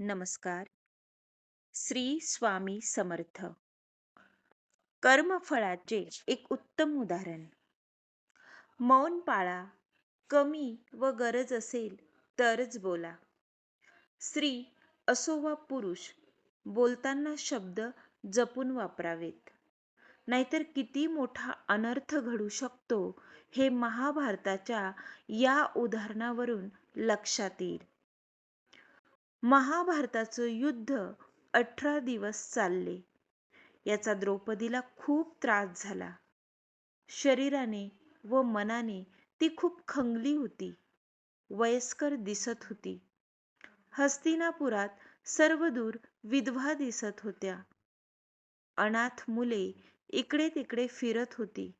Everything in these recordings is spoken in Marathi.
नमस्कार. श्री स्वामी समर्थ. कर्मफळाचे एक उत्तम उदाहरण. मौन पाळा कमी व गरज असेल तरच बोला. स्त्री असो वा पुरुष बोलताना शब्द जपून वापरावेत. नाहीतर किती मोठा अनर्थ घडू शकतो हे महाभारताच्या या उदाहरणावरून लक्षात येईल. महाभारताचं युद्ध अठरा दिवस चालले. याचा द्रौपदीला खूप त्रास झाला. शरीराने व मनाने ती खूप खंगली होती. वयस्कर दिसत होती. हस्तिनापुरात सर्वदूर विधवा दिसत होत्या. अनाथ मुले इकडे तिकडे फिरत होती.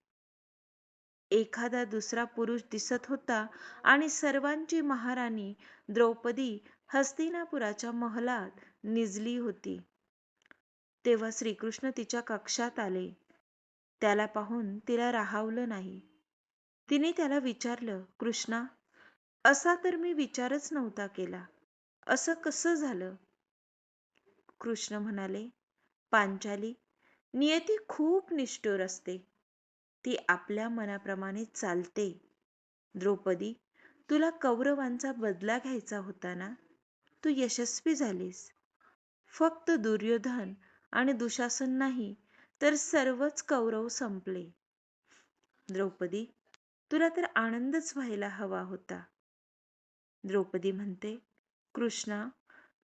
एखादा दुसरा पुरुष दिसत होता आणि सर्वांची महाराणी द्रौपदी हस्तिनापुराच्या महलात निजली होती. तेव्हा श्रीकृष्ण तिच्या कक्षात आले. त्याला पाहून तिला राहावलं नाही. तिने त्याला विचारलं कृष्णा असा तर मी विचारच नव्हता केला. असं कसं झालं? कृष्ण म्हणाले पांचाली नियती खूप निष्ठुर असते. ती आपल्या मनाप्रमाणे चालते. द्रौपदी तुला कौरवांचा बदला घ्यायचा होता ना? तू यशस्वी झालीस. फक्त दुर्योधन आणि दुशासन नाही तर सर्वच कौरव संपले. द्रौपदी तुला तर आनंदच व्हायला हवा होता. द्रौपदी म्हणते कृष्णा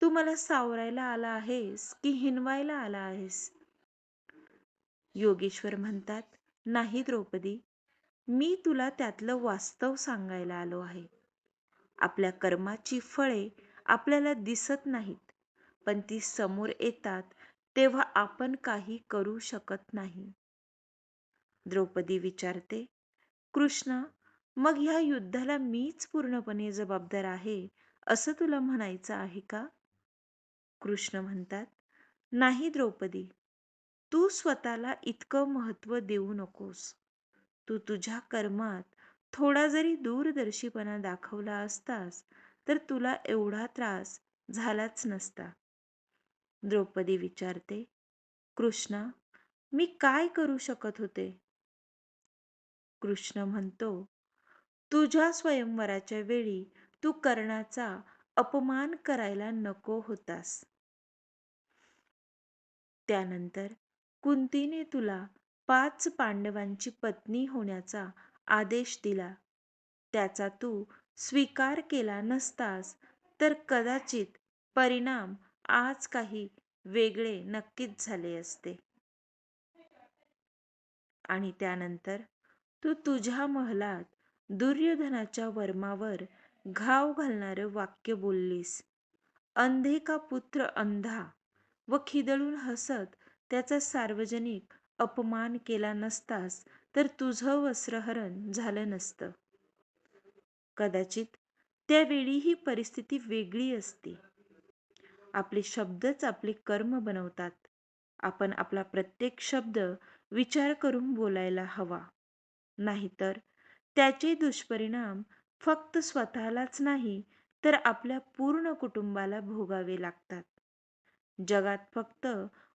तू मला सावरायला आला आहेस की हिनवायला आला आहेस? योगेश्वर म्हणतात नाही द्रौपदी मी तुला त्यातलं वास्तव सांगायला आलो आहे. आपल्या कर्माची फळे आपल्याला दिसत नाहीत पण ती समोर येतात तेव्हा आपण काही करू शकत नाही. द्रौपदी विचारते कृष्ण मग ह्या युद्धाला मीच पूर्णपणे जबाबदार आहे असं तुला म्हणायचं आहे का? कृष्ण म्हणतात नाही द्रौपदी तू स्वतःला इतकं महत्त्व देऊ नकोस. तू तुझ्या कर्मात थोडा जरी दूरदर्शीपणा दाखवला असतास तर तुला एवढा त्रास झालाच नसता. द्रौपदी विचारते कृष्णा मी काय करू शकत होते? कृष्ण म्हणतो तुझ्या स्वयंवराच्या वेळी तू कर्णाचा अपमान करायला नको होतास. त्यानंतर कुंतीने तुला पाच पांडवांची पत्नी होण्याचा आदेश दिला. त्याचा तू स्वीकार केला नसतास तर कदाचित परिणाम आज काही वेगळे नक्कीच झाले असते. आणि त्यानंतर तू तुझ्या महलात दुर्योधनाच्या वर्मावर घाव घालणारं वाक्य बोललीस. अंधे का पुत्र अंधा व खिदळून हसत त्याचा सार्वजनिक अपमान केला नसतास तर तुझं वस्त्रहरण झालं नसतं. कदाचित त्यावेळी ही परिस्थिती वेगळी असते. आपले शब्दच आपले कर्म बनवतात. आपण आपला प्रत्येक शब्द विचार करून बोलायला हवा. नाहीतर त्याचे दुष्परिणाम फक्त स्वतःलाच नाही तर आपल्या पूर्ण कुटुंबाला भोगावे लागतात. जगात फक्त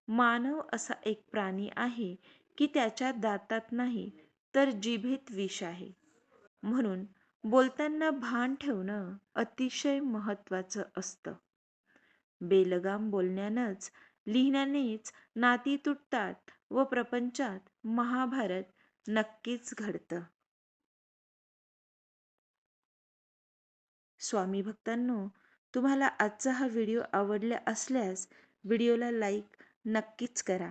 मानव असा एक प्राणी आहे की त्याच्या दातात नाही तर जिभेत विष आहे. म्हणून बोलताना भान ठेवणं अतिशय महत्वाचं असतं. बेलगाम बोलण्यानंच लिहिण्यानेच नाती तुटतात व प्रपंचात महाभारत नक्कीच घडतं. स्वामी भक्तांनो तुम्हाला आजचा हा व्हिडिओ आवडला असल्यास व्हिडिओला लाईक नक्कीच करा.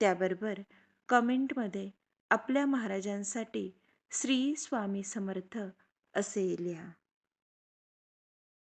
त्याबरोबर कमेंटमध्ये आपल्या महाराजांसाठी श्री स्वामी समर्थ असे लिहा.